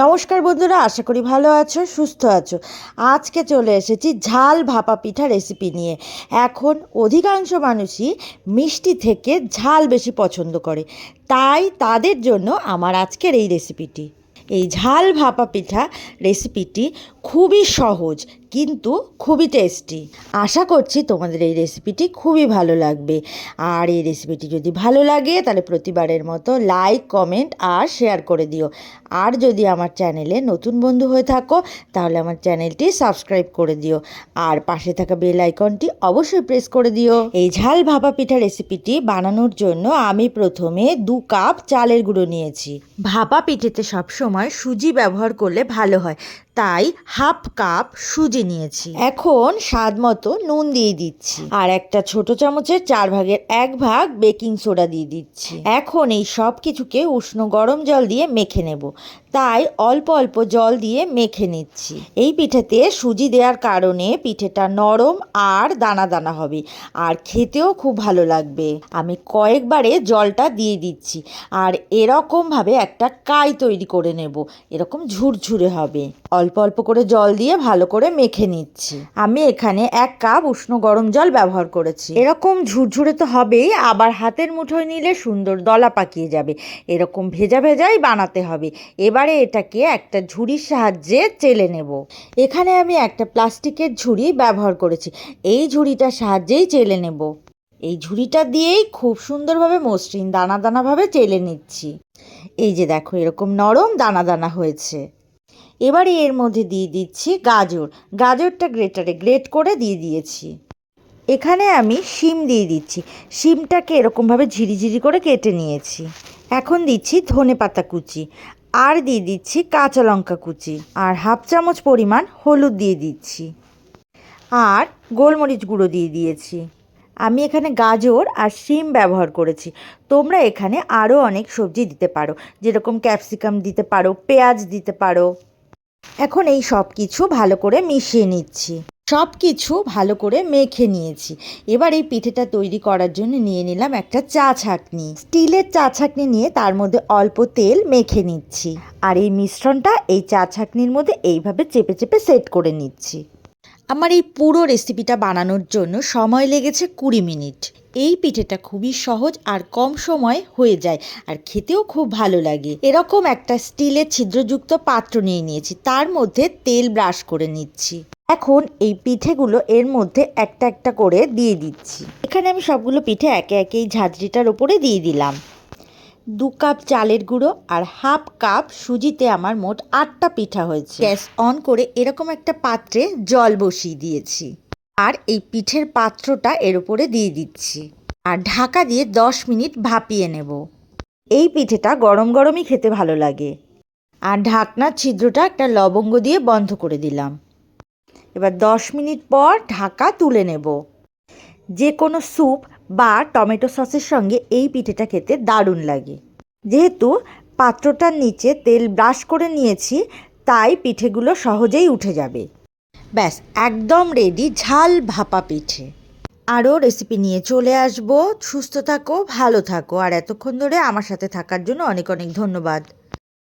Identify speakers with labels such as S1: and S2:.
S1: নমস্কার বন্ধুরা, আশা করি ভালো আছো, সুস্থ আছো। আজকে চলে এসেছি ঝাল ভাপা পিঠা রেসিপি নিয়ে। এখন অধিকাংশ মানুষই মিষ্টি থেকে ঝাল বেশি পছন্দ করে। তাই তাদের জন্য আমার আজকের এই রেসিপিটি এই ঝাল ভাপা পিঠা রেসিপিটি খুবই সহজ কিন্তু খুবই টেস্টি আশা করছি তোমাদের এই রেসিপিটি খুবই ভালো লাগবে। আর এই রেসিপিটি যদি ভালো লাগে, তাহলে প্রতিবারের মতো লাইক কমেন্ট আর শেয়ার করে দিও। আর যদি আমার চ্যানেলে নতুন বন্ধু হয়ে থাকো, তাহলে আমার চ্যানেলটি সাবস্ক্রাইব করে দিও। আর পাশে থাকা বেল আইকনটি অবশ্যই প্রেস করে দিও। এই ঝাল ভাপা পিঠা রেসিপিটি বানানোর জন্য আমি প্রথমে দু কাপ চালের গুঁড়ো নিয়েছি। ভাপা পিঠেতে সবসময় সুজি ব্যবহার করলে ভালো হয়। তাই হাফ কাপ সুজি নিয়েছি। এখন স্বাদ মতো নুন দিয়ে দিচ্ছি। আর একটা ছোট চামচের চার ভাগের এক ভাগ বেকিং সোডা দিয়ে দিচ্ছি। এখন এই সব কিছুকে উষ্ণ গরম জল দিয়ে মেখে নেব। তাই অল্প অল্প জল দিয়ে মেখে নিচ্ছি। এই পিঠেতে সুজি দেওয়ার কারণে পিঠেটা নরম আর দানা দানা হবে। আর খেতেও খুব ভালো লাগবে। আমি কয়েকবারে জলটা দিয়ে দিচ্ছি। আর এরকমভাবে একটা কাই তৈরি করে নেব। এরকম ঝুরঝুরে হবে। অল্প অল্প করে জল দিয়ে ভালো করে মেখে নিচ্ছি। আমি এখানে এক কাপ উষ্ণ গরম জল ব্যবহার করেছি। এরকম ঝুরঝুরে তো হবেই, আবার হাতের মুঠোয় নিলে সুন্দর দলা পাকিয়ে যাবে। এরকম ভেজা ভেজাই বানাতে হবে। এবারে এটাকে একটা ঝুড়ির সাহায্যে চেলে নেব। এখানে আমি একটা প্লাস্টিকের ঝুড়ি ব্যবহার করেছি। এই ঝুড়িটার সাহায্যেই চেলে নেব। এই ঝুড়িটা দিয়েই খুব সুন্দরভাবে মসৃণ দানা দানাভাবে চেলে নিচ্ছি। এই যে দেখো, এরকম নরম দানা দানা হয়েছে। এবারে এর মধ্যে দিয়ে দিচ্ছি গাজর। গাজরটা গ্রেটারে গ্রেট করে দিয়ে দিয়েছি। এখানে আমি শিম দিয়ে দিচ্ছি। শিমটাকে এরকমভাবে ঝিরিঝিরি করে কেটে নিয়েছি। এখন দিচ্ছি ধনে পাতা কুচি। আর দিয়ে দিচ্ছি কাঁচা লঙ্কা কুচি। আর হাফ চামচ পরিমাণ হলুদ দিয়ে দিচ্ছি। আর গোলমরিচ গুঁড়ো দিয়ে দিয়েছি। আমি এখানে গাজর আর শিম ব্যবহার করেছি। তোমরা এখানে আরও অনেক সবজি দিতে পারো। যেরকম ক্যাপসিকাম দিতে পারো, পেঁয়াজ দিতে পারো। এখন এই সব কিছু ভালো করে মিশিয়ে নিচ্ছি। সব কিছু ভালো করে মেখে নিয়েছি। এবার এই পিঠেটা তৈরি করার জন্য নিয়ে নিলাম একটা চা ছাঁকনি। স্টিলের চা ছাঁকনি নিয়ে তার মধ্যে অল্প তেল মেখে নিচ্ছি। আর এই মিশ্রণটা এই চা ছাঁকনির মধ্যে এইভাবে চেপে চেপে সেট করে নিচ্ছি। আমার এই পুরো রেসিপিটা বানানোর জন্য সময় লেগেছে কুড়ি মিনিট। এই পিঠেটা খুবই সহজ আর কম সময় হয়ে যায় আর খেতেও খুব ভালো লাগে। এরকম একটা স্টিলের ছিদ্রযুক্ত পাত্র নিয়ে নিয়েছি, তার মধ্যে তেল ব্রাশ করে নিচ্ছি। এখন এই পিঠেগুলো এর মধ্যে একটা একটা করে দিয়ে দিচ্ছি। এখানে আমি সবগুলো পিঠে একে একে এই ঝাঁঝরিটার ওপরে দিয়ে দিলাম। দু কাপ চালের গুঁড়ো আর হাফ কাপ সুজিতে আমার মোট আটটা পিঠা হয়েছে। গ্যাস অন করে এরকম একটা পাত্রে জল বসিয়ে দিয়েছি। আর এই পিঠের পাত্রটা এর উপরে দিয়ে দিচ্ছি। আর ঢাকা দিয়ে দশ মিনিট ভাপিয়ে নেব। এই পিঠেটা গরম গরমই খেতে ভালো লাগে। আর ঢাকনার ছিদ্রটা একটা লবঙ্গ দিয়ে বন্ধ করে দিলাম। এবার দশ মিনিট পর ঢাকা তুলে নেব। যে কোনো স্যুপ বা টমেটো সসের সঙ্গে এই পিঠেটা খেতে দারুণ লাগে। যেহেতু পাত্রটার নিচে তেল ব্রাশ করে নিয়েছি, তাই পিঠেগুলো সহজেই উঠে যাবে। ব্যাস, একদম রেডি ঝাল ভাপা পিঠে। আরও রেসিপি নিয়ে চলে আসব। সুস্থ থাকো, ভালো থাকো। আর এতক্ষণ ধরে আমার সাথে থাকার জন্য অনেক অনেক ধন্যবাদ।